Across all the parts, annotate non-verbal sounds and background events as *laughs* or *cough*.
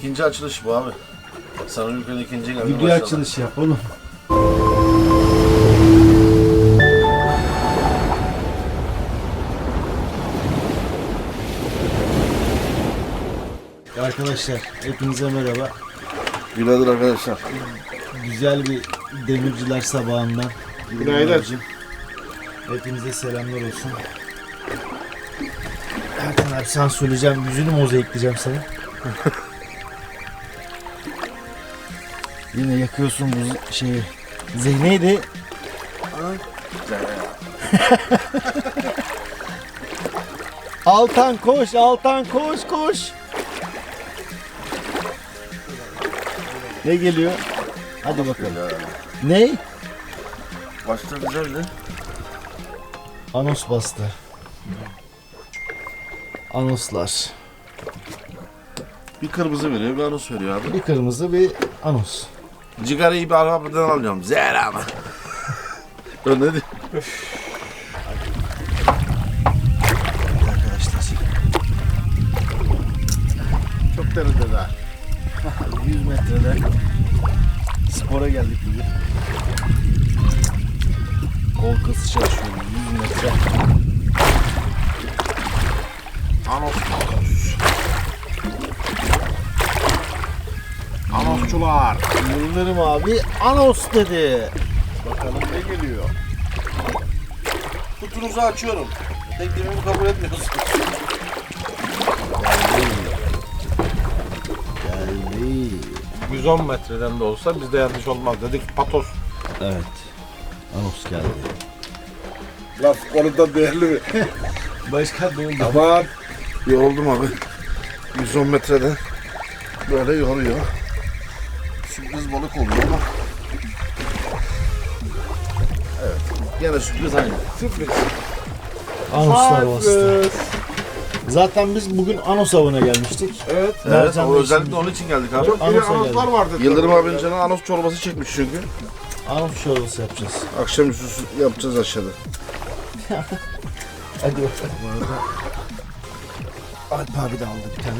İkinci açılış bu abi. Sana ülkenin ikinci geldi. Video maşallah. açılış yap oğlum. Arkadaşlar hepinize merhaba. Günaydın arkadaşlar. Güzel bir demirciler sabahından. Günaydın. Abicim. Hepinize selamlar olsun. Erkan abi sen söyleyeceğim yüzünü mozaikleyeceğim seni. *laughs* Yine yakıyorsun bu şeyi. Zeyneydi. *laughs* Altan koş, Altan koş, koş. Ne geliyor? Hadi bakalım. Ne? Başta güzeldi. Anos bastı. Anoslar. Bir kırmızı veriyor, bir anus veriyor abi. Bir kırmızı bir anos. Cigarayı bir arabadan alıyorum. Zehra ama. Ben ne Anosçular. Yıldırım abi anos dedi. Bakalım ne geliyor. Kutunuzu açıyorum. Teklifimi kabul etmiyorsunuz. Geldi. 110 metreden de olsa bizde yanlış olmaz dedik patos. Evet. Anos geldi. Laf konuda değerli mi? *laughs* Başka oldu? Aman. Yoruldum abi. 110 metreden böyle yoruyor. Sürpriz balık oluyor ama. Evet. Yine sürpriz aynı. Sürpriz. Anoslar bastı. Zaten biz bugün Anos avına gelmiştik. Evet. Evet. O özellikle şimdi- onun için geldik abi. Çok Anos'a geldi. vardı. Yıldırım abinin canı anos çorbası çekmiş çünkü. Anos çorbası yapacağız. Akşamüstü yapacağız aşağıda. *laughs* Hadi bakalım. Bu arada Alp abi de aldı bir tane.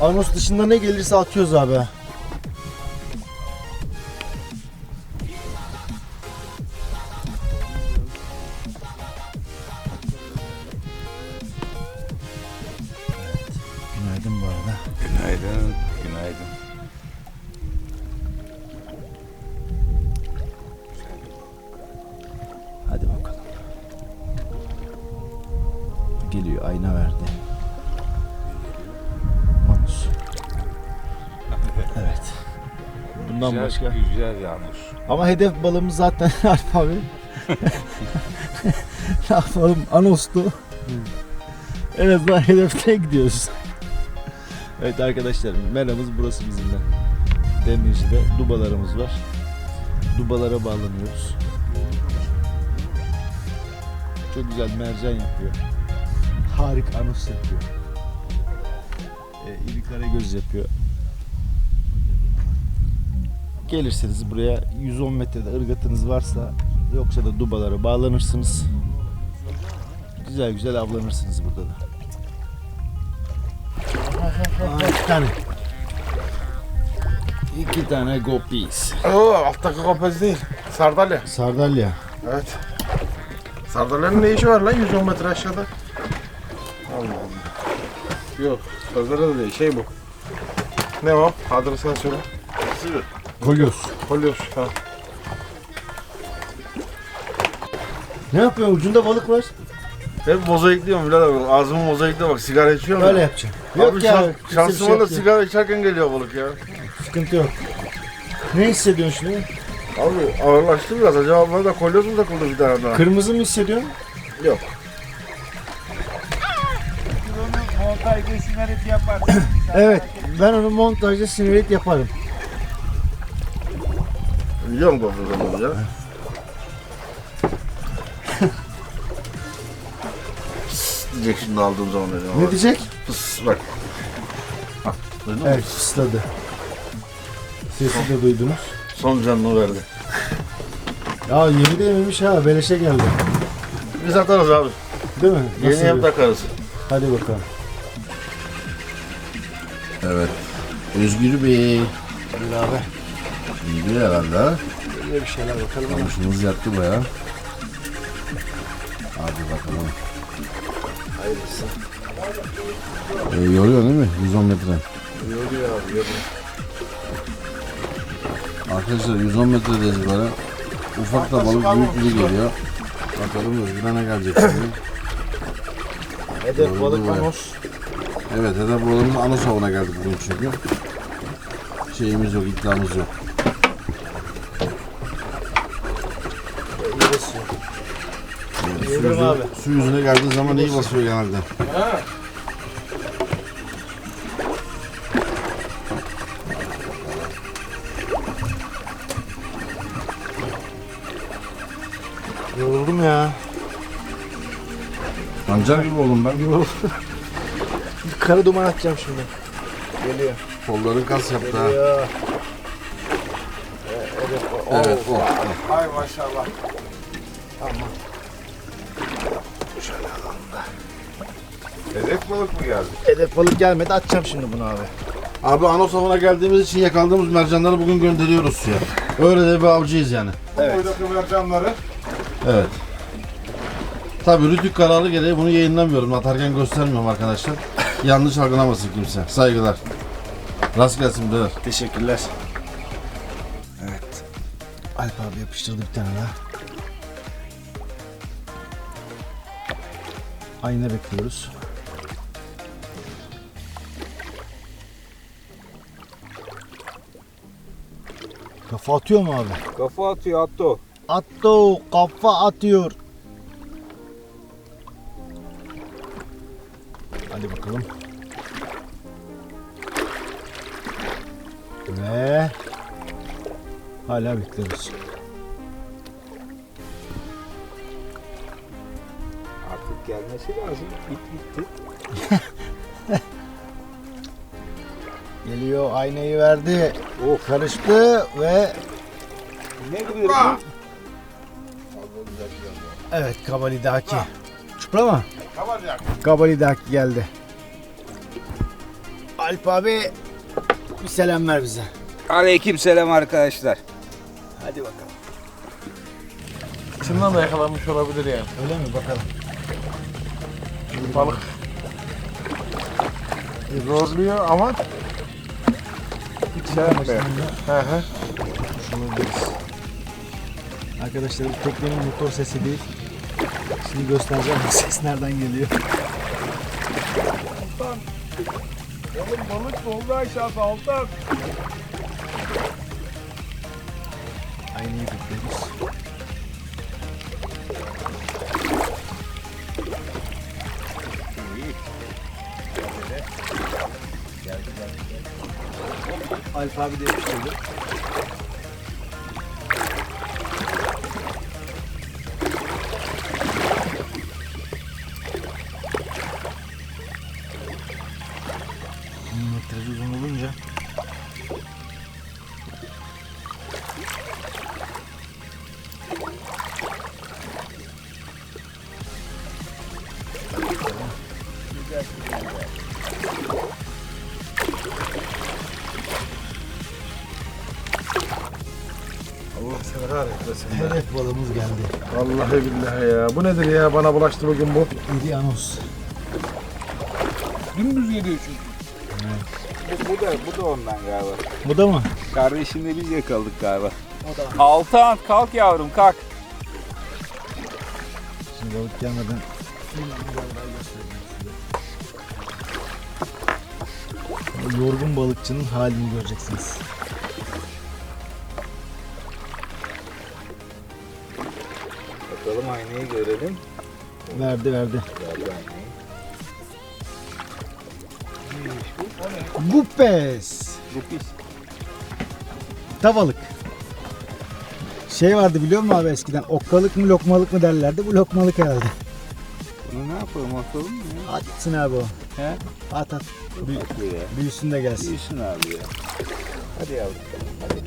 Anos dışında ne gelirse atıyoruz abi. Bundan başka. Güzel yağmur. Ama hedef balığımız zaten *laughs* Alp abi. ne yapalım? Anos'tu. en azından hedefte gidiyoruz. evet arkadaşlar meramız burası bizim de. Demirci'de dubalarımız var. Dubalara bağlanıyoruz. Çok güzel mercan yapıyor. Harika anos yapıyor. Ee, iri karagöz yapıyor. Gelirseniz buraya 110 metrede ırgatınız varsa yoksa da dubalara bağlanırsınız. Güzel güzel avlanırsınız burada da. Aa, iki tane. İki tane gopis. Oo, alttaki kopez değil. Sardalya. Sardalya. Evet. Sardalyanın ne işi var lan 110 metre aşağıda? Allah Allah. Yok. Sardalya da değil. Şey bu. Ne o? Adını sen söyle. Sivri. Kolyoz. Kolyoz. Ha. Ne yapıyorsun? Ucunda balık var. Hep mozaikliyorum birader. bak. Ağzımı mozaikle bak. Sigara içiyorum. Öyle ya. yapacağım. Abi Yok ya. şans- kimse bir şey şansıma da yapmıyor. sigara içerken geliyor balık ya. Sıkıntı yok. Ne hissediyorsun şimdi? Abi ağırlaştı biraz. Acaba bana da kolyoz mu takıldı bir tane daha? Kırmızı mı hissediyorsun? Yok. Evet. Ben onu montajda sinirlik yaparım. Biliyorum kolyoz ya. Pıs diyecek şimdi aldığım zaman dedim. Ne diyecek? Pıs bak. Bak. Duydun mu? Evet fısladı. Sesi de duydunuz. Son canını verdi. Ya yemi de yememiş ha beleşe geldi. Biz atarız abi. Değil mi? Yeni Nasıl bir- takarız. Hadi bakalım. Evet. Özgür Bey. Abi. İyi herhalde ha. Böyle bir şeyler bakalım ama. Kamışımız yattı baya. Hadi bakalım. Hayırlısı. E, yoruyor değil mi? 110 metre. Yoruyor abi yoruyor. Arkadaşlar 110 metredeyiz böyle. Ufak da balık büyük gibi geliyor. Bakalım Özgür'e ne gelecek şimdi. Hedef balık anos. Evet hedef balığımız ana savuna geldik bugün çünkü. Şeyimiz yok, iddiamız yok. İyi basıyor. Yüzü- abi. su yüzüne geldiği zaman iyi basıyor genelde. Yoruldum ya. Pancar gibi oldum ben. Bir kara duman atacağım şimdi. Geliyor. Kolların kas yaptı ha. Geliyor. Evet o. o. Ay maşallah. Hedef balık mı geldi? Hedef balık gelmedi atacağım şimdi bunu abi. Abi Anos avına geldiğimiz için yakaladığımız mercanları bugün gönderiyoruz suya. Öyle de bir avcıyız yani. Evet. Buradaki mercanları. Evet. Tabii Rütük kararı gereği bunu yayınlamıyorum. Atarken göstermiyorum arkadaşlar. Yanlış algılamasın kimse. Saygılar. Rast gelsin birader. Teşekkürler. Evet. Alp abi yapıştırdı bir tane daha. Ayna bekliyoruz. Kafa atıyor mu abi? Kafa atıyor attı o. Attı o, kafa atıyor. Hadi bakalım. Ve hala bekliyoruz. Gelmesi lazım. Bit bitti. *laughs* Geliyor aynayı verdi. Of. Karıştı ve Ne gibi? bu? evet Kabalidaki. Çupra mı? Kabarcak. Kabalidaki geldi. Alp abi bir selam ver bize. Aleyküm selam arkadaşlar. Hadi bakalım. İçinden de yakalanmış olabilir yani. Öyle mi bakalım. Balık. Zorluyor ama hiç şey yapmıyor. Hı hı. Arkadaşlar teknenin motor sesi değil. Şimdi göstereceğim bu *laughs* ses nereden geliyor. Oğlum balık doldu aşağıda Altan. Alp abi de yapıştırdı. Metraj uzun olunca Vallahi billahi ya. Bu nedir ya? Bana bulaştı bugün bu. İri anos. Dümdüz geliyor çünkü. Bu, bu da bu da ondan galiba. Bu da mı? Kardeşimle biz yakaladık galiba. Altan kalk yavrum kalk. Şimdi balık gelmeden Yorgun balıkçının halini göreceksiniz. Bakalım aynayı görelim. Verdi verdi. Verdi aynayı. Gupes. Tavalık. Şey vardı biliyor musun abi eskiden okkalık mı lokmalık mı derlerdi. Bu lokmalık herhalde. Bunu ne yapalım atalım mı ya? At gitsin abi o. He? At at. Büy- ya. büyüsün de gelsin. Büyüsün abi ya. Hadi yavrum. Hadi.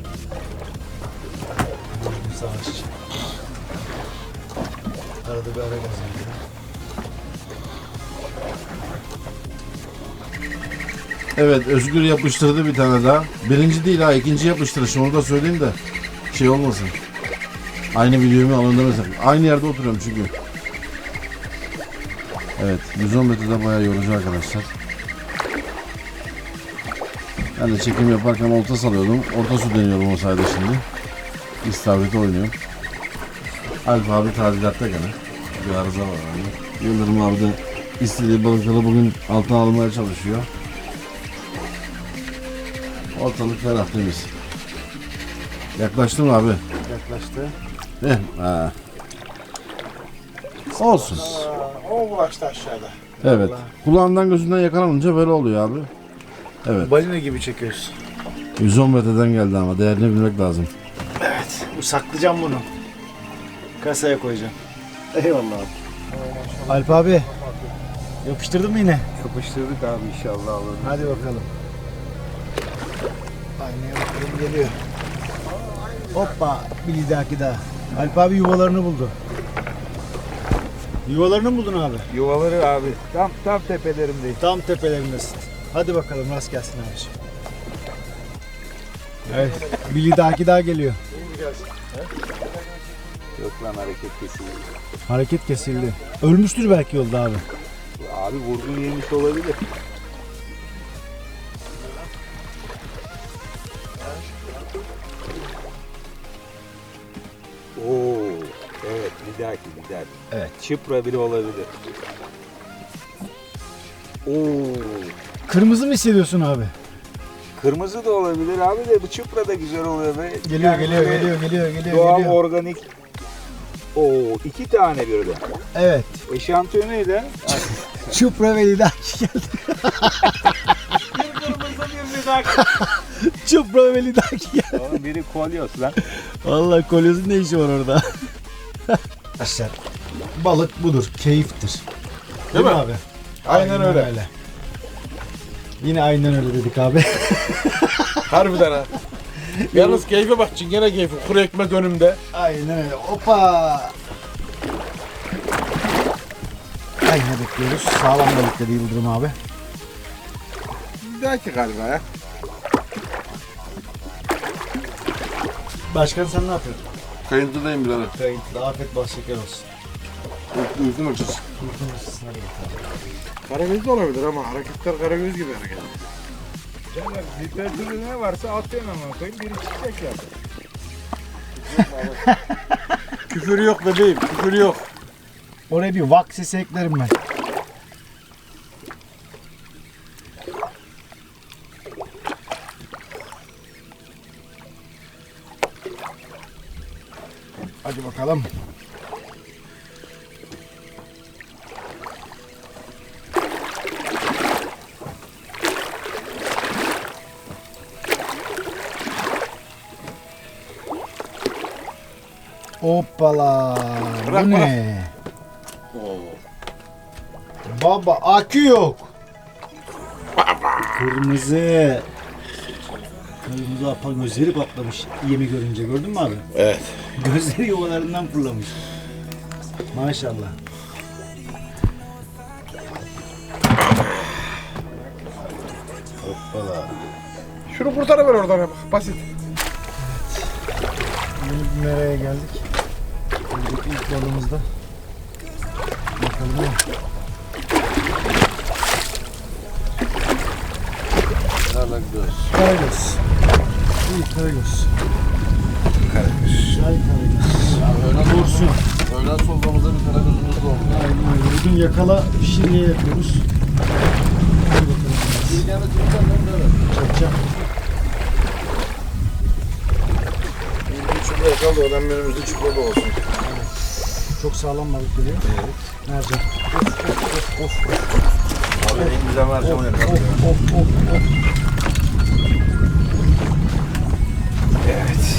Savaş. Arada bir ara gazı. Evet Özgür yapıştırdı bir tane daha. Birinci değil ha ikinci yapıştırışım onu da söyleyeyim de şey olmasın. Aynı videomu alın demesin. Aynı yerde oturuyorum çünkü. Evet 110 metrede bayağı yorucu arkadaşlar. Ben de çekim yaparken olta salıyordum. Orta su deniyorum o sayede şimdi. İstavrite oynuyorum. Alp abi tadilatta gene. Bir arıza var yani. Yıldırım abi de istediği balıkları bugün altına almaya çalışıyor. Ortalık ferah temiz. Yaklaştın mı abi? Yaklaştı. Eh, ha. Olsun. O bulaştı aşağıda. Evet. Kulağından gözünden yakalanınca böyle oluyor abi. Evet. Balina gibi çekiyoruz. 110 metreden geldi ama değerini bilmek lazım. Evet. Bu saklayacağım bunu. Kasaya koyacağım. Eyvallah abi. Alp abi. Yapıştırdın mı yine? Yapıştırdık abi inşallah alırım. Hadi bakalım. Aynaya bakalım geliyor. Hoppa bir dahaki daha. Alp abi yuvalarını buldu. Yuvalarını mı buldun abi? Yuvaları abi tam tam tepelerimdeyiz. Tam tepelerindesin. Hadi bakalım rast gelsin abiciğim. Evet. Billy daki daha geliyor. Yok lan hareket kesildi. Hareket kesildi. Ölmüştür belki yolda abi. Abi vurgun yemiş olabilir. Oo, evet bir dahaki bir dahaki. Evet. Çıpra bile olabilir. Oo, Kırmızı mı hissediyorsun abi? kırmızı da olabilir abi de bu çıpra da güzel oluyor be. Geliyor geliyor böyle geliyor geliyor geliyor Doğal geliyor. organik. Oo, iki tane birden. Evet. Eşantiyonuyla *laughs* Çupra ve Lidaki geldi. kırmızı bir dahaki. Çupra ve Lidaki geldi. Oğlum biri kolyos lan. Vallahi kolyosun ne işi var orada? Arkadaşlar balık budur, keyiftir. Değil, mi mi? abi? Aynen öyle. Yine aynen öyle dedik abi. Harbiden ha. *laughs* Yalnız keyfe bak çingene keyfi. Kuru ekmek önümde. aynen öyle. Hoppa. Aynen bekliyoruz. Sağlam balık dedi Yıldırım abi. Bir dahaki galiba ya. Başkan sen ne yapıyorsun? Kayıntıdayım birader. Kayıntıda afet bal şeker olsun. Uykum açız. Karagöz de olabilir ama hareketler karagöz gibi hareket. Canım literatürde ne varsa atıyorsun ama koyayım biri çıkacak ya. *laughs* Küfür yok bebeğim, küfür yok. Oraya bir vak sesi eklerim ben. Hadi bakalım. Hoppala. Bırak, Bu bırak. ne? Baba akü yok. Kırmızı. Kırmızı apa gözleri patlamış yemi görünce gördün mü abi? Evet. Gözleri yuvalarından fırlamış. Maşallah. Şunu kurtarıver oradan bak. Basit. Meraya geldik. Buradaki ilk balımızda. Bakalım ne? Karagöz. Karagöz. İyi karagöz. Karagöz. Çay karagöz. Öğlen, Dursun. öğlen soframızda bir karagözümüz de oldu. Aynen öyle. Bugün yakala pişirmeye yapıyoruz. Hadi bakalım. Bir tane çocuklar ben de. Çakacağım. Bir çubuğa yakaladı. Oradan önümüzde çubuğa da olsun. Çok sağlam balık geliyor. Evet. Mercan. Of of of Abi en güzel mercan yakalıyor. of of of of. Evet.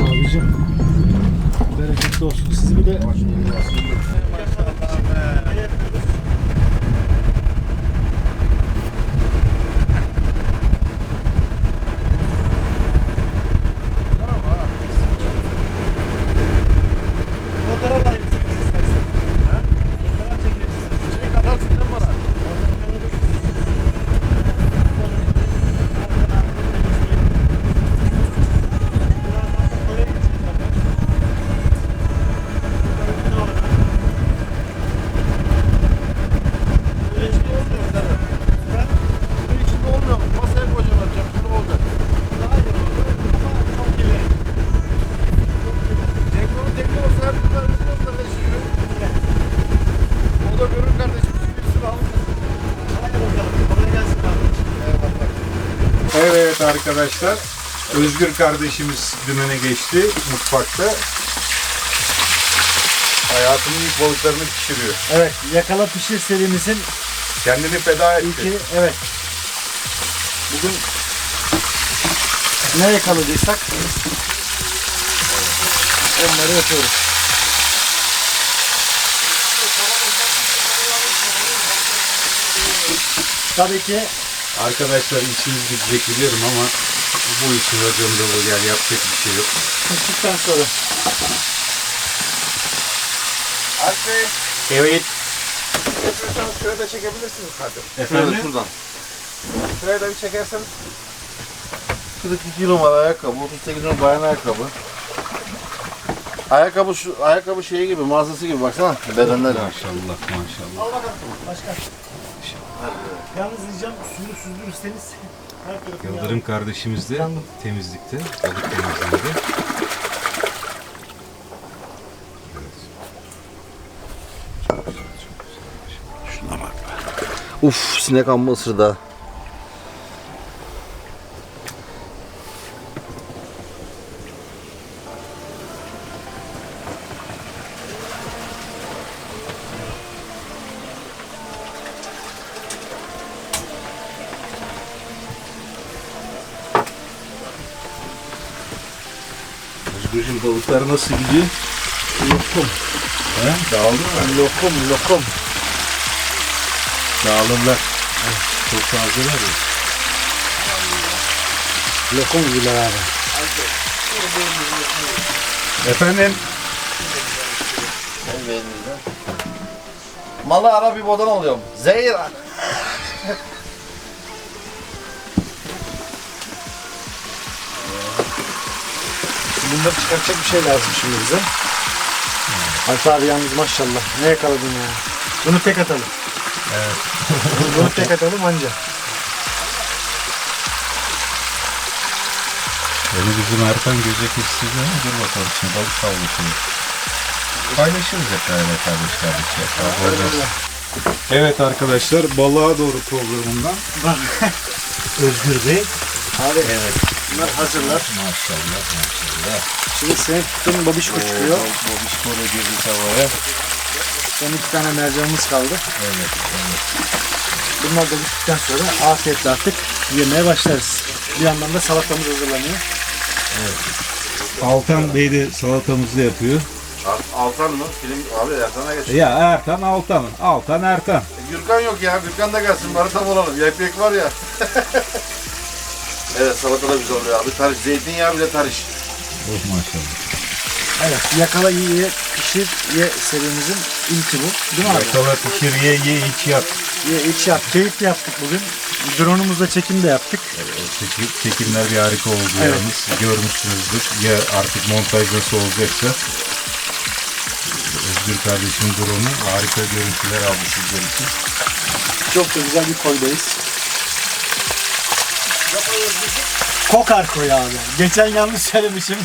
Abicim. Bereketli olsun. Sizi bir de Çapkın arkadaşlar. Özgür kardeşimiz dümene geçti mutfakta. Hayatının ilk balıklarını pişiriyor. Evet, yakala pişir serimizin Kendini feda etti. ilki evet. Bugün ne yakaladıysak onları yapıyoruz. Tabii ki Arkadaşlar içiniz gidecek biliyorum ama bu işin raconu bu gel yapacak bir şey yok. piştikten sonra Bey. evet İstiyorsanız şuraya da çekebilirsiniz zaten. Efendim? Şuradan. Şuraya da bir çekerseniz. 42 numara ayakkabı, 38 numara bayan ayakkabı. Ayakkabı şu ayakkabı şeyi gibi, mağazası gibi baksana. Bedenler. Maşallah maşallah. başka. Yalnız diyeceğim suyu süzdürürseniz *laughs* her tarafı Yıldırım kardeşimiz de temizlikte, balık temizliğinde. Uf, sinek amma ısırdı. Özgürcüğüm balıklar nasıl gidiyor? Lokum. He? Dağıldı mı? Lokum lokum. Dağılırlar. Çok tazeler ya. Lokum gibiler abi. Efendim? Malı ara bir bodan alıyorum. Zeyra. Bunları çıkartacak bir şey lazım şimdi bize. Alp abi yalnız maşallah. Ne yakaladın ya. Bunu tek atalım. Evet. Bunu tek atalım anca. Beni bizim Erkan göze kestiğinde ama dur bakalım şimdi balık savlaşıyor. Paylaşırız hep beraber kardeş kardeş. Evet arkadaşlar balığa doğru programından. Özgür Bey. Abi evet. Bunlar hazırlar. Maşallah maşallah. Şimdi senin tuttuğun babişko çıkıyor. Bobişko da girdi tavaya. Son iki tane mercanımız kaldı. Evet evet. Bunlar da bittikten sonra afiyetle artık yemeye başlarız. Bir yandan da salatamız hazırlanıyor. Altan Bey de salatamızı yapıyor. Altan mı? Film abi Ertan'a geç. Ya Ertan Altan. Altan Ertan. Gürkan yok ya. Gürkan da gelsin. Bari tam olalım. Yapyak var ya. *laughs* evet salata da güzel oluyor abi. Tarış. Zeytinyağı bile tarış. Oh maşallah. Evet. Yakala ye, pişir ye serimizin ilki bu. Değil mi abi? Yakala pişir ye ye iç yap. Ye, iç yap. Keyifli yaptık bugün. Drone'umuzla çekim de yaptık. Çekim, çekimler bir harika oldu Evet. yalnız. Görmüşsünüzdür. Ya artık montaj nasıl olacaksa. Özgür kardeşimin drone'u harika görüntüler aldı sizler için. Çok da güzel bir koydayız. Kokar koy abi. Geçen yanlış söylemişim.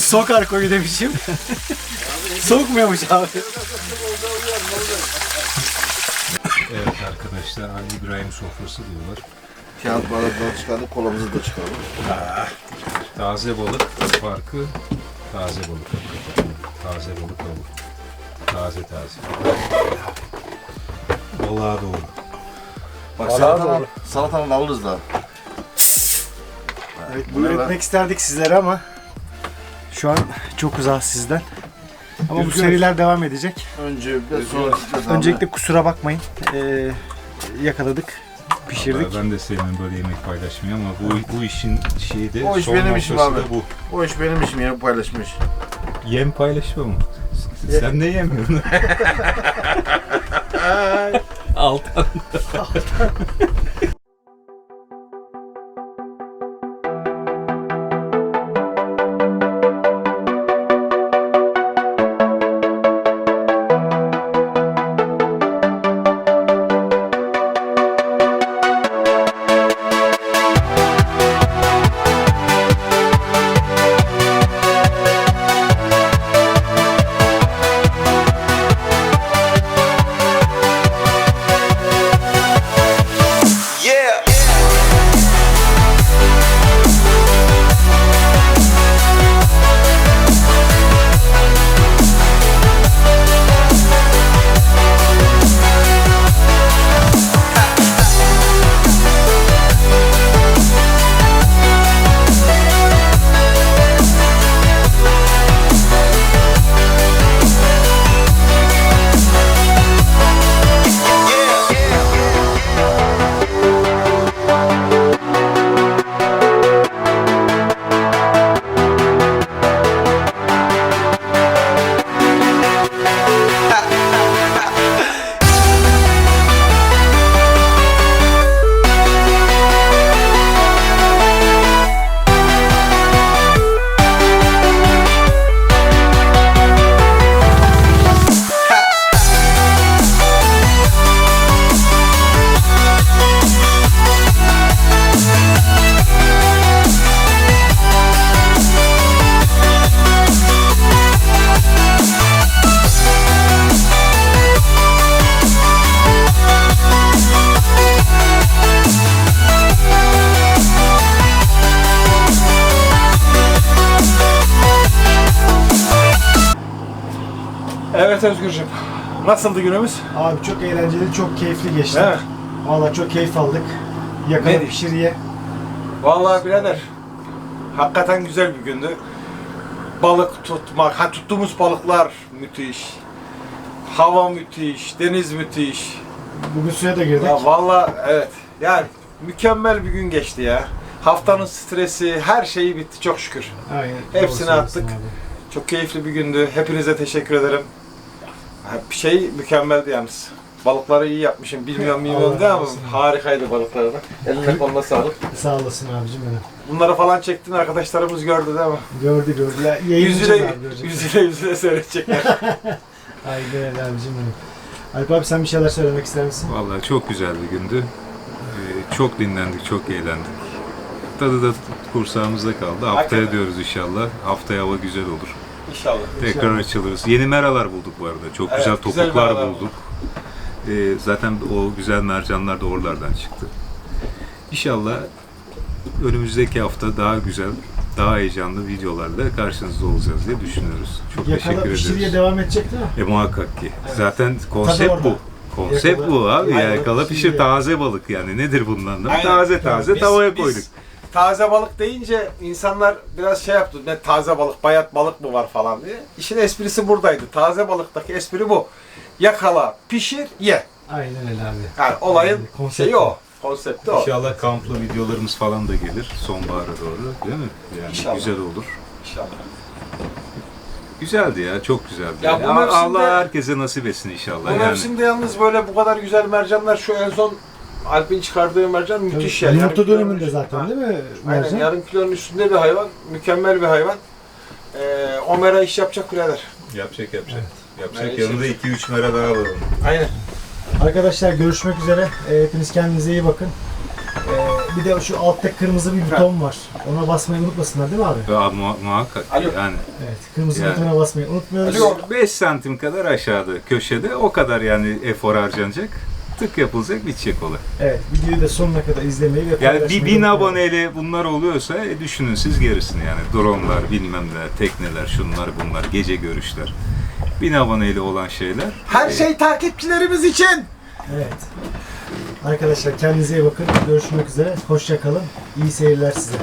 Sokar koyu demişim. Sokmuyormuş abi. Evet arkadaşlar Ali İbrahim sofrası diyorlar. Kağıt bardakları çıkardık. Kolamızı da çıkardık. Taze balık farkı taze balık. hakikaten. Taze balık olur. Taze taze. Balığa doğru. Bak Vallahi doğru. salatadan alırız da. Evet, Bu ne buyur lan? etmek isterdik sizlere ama şu an çok uzak sizden. Ama bu Üzgünüz. seriler devam edecek. Önce bir de sonra gideceğiz abi. Öncelikle kusura bakmayın. Ee, yakaladık, pişirdik. Ben de sevmem böyle yemek paylaşmayı ama bu, bu işin şeyi de O iş son benim işim noktası abi. bu. O iş benim işim ya paylaşmış. Yem paylaşma mı? Sen ne yemiyorsun? *laughs* *laughs* Altan. *laughs* Evet Nasıldı günümüz? Abi çok eğlenceli, çok keyifli geçti. Mi? Valla çok keyif aldık. Yakala pişir ye. Vallahi birader. Hakikaten güzel bir gündü. Balık tutmak, ha tuttuğumuz balıklar müthiş. Hava müthiş, deniz müthiş. Bugün suya da girdik. Ya vallahi evet. Yani mükemmel bir gün geçti ya. Haftanın stresi, her şeyi bitti çok şükür. Aynen. Hepsini attık. abi. Çok keyifli bir gündü. Hepinize teşekkür ederim. Ha, Bir şey mükemmeldi yalnız. Balıkları iyi yapmışım. Bilmiyorum bilmiyorum Allah ama razı olsun. harikaydı balıkları da. Eline koluna sağlık. Sağ olasın abicim benim. Bunları falan çektin arkadaşlarımız gördü değil mi? Gördü gördü. Ya, yayınlayacağız Yüzüne, abi görecek. yüzüne yüzüne seyredecekler. *laughs* Öyle abicim benim. Alp abi sen bir şeyler söylemek ister misin? Vallahi çok güzel bir gündü. Ee, çok dinlendik, çok eğlendik. Tadı da kursağımızda kaldı. Haftaya Hakikaten. diyoruz inşallah. Haftaya hava güzel olur. İnşallah. Tekrar açılırız. Yeni meralar bulduk bu arada. Çok Evet, güzel güzel topuklar meralar bulduk. Ee, zaten o güzel mercanlar da oralardan çıktı. İnşallah önümüzdeki hafta daha güzel, daha heyecanlı videolarla karşınızda olacağız diye düşünüyoruz. Çok Yakala teşekkür pişir ye ediyoruz. devam edecek değil mi? E muhakkak ki. Zaten konsept bu. Konsept Yakala- bu abi. Aynen. Yakala pişir Şimdi- taze balık yani. Nedir bundan da? Aynen. Taze taze Biz- tavaya biz koyduk. Taze balık deyince insanlar biraz şey yaptı. Ne taze balık, bayat balık mı var falan diye. İşin esprisi buradaydı. Taze balıktaki espri bu. Yakala, pişir, ye. Aynen öyle abi. Yani olayın Yani konsept şeyi o. Konsepti o. İnşallah kamplı videolarımız falan da gelir sonbahara doğru. Değil mi? Yani İnşallah. güzel olur. İnşallah. Güzeldi ya, çok güzeldi. Ya bu mevsimde- Allah herkese nasip etsin inşallah. Bu yani. mevsimde yalnız böyle bu kadar güzel mercanlar şu en son Alp'in çıkardığı mercan müthiş yani. Yumurta döneminde zaten Ha, değil mi? Aynen Mercan? yarım kilonun üstünde bir hayvan. Mükemmel bir hayvan. Ee, o mera iş yapacak birader. Yapacak yapacak. Yapacak. Evet, Yanında 2-3 mera daha var. Aynen. Arkadaşlar görüşmek üzere. Ee, hepiniz kendinize iyi bakın. Ee, bir de şu altta kırmızı bir buton var. Ona basmayı unutmasınlar değil mi abi? Ya, mu- muhakkak Alo. yani. Evet. Kırmızı Yani. butona basmayı unutmuyoruz. Alo. 5 santim kadar aşağıda köşede o kadar yani efor harcanacak. Tık yapılacak bitecek olay. Evet. Videoyu da sonuna kadar izlemeyi ve Yani bir bin aboneyle bunlar oluyorsa e, düşünün siz gerisini yani. Dronlar, bilmem ne, tekneler, şunlar bunlar, gece görüşler. Bin aboneyle olan şeyler. Her e, şey takipçilerimiz için. Evet. Arkadaşlar kendinize iyi bakın. Görüşmek üzere. Hoşça kalın. İyi seyirler size.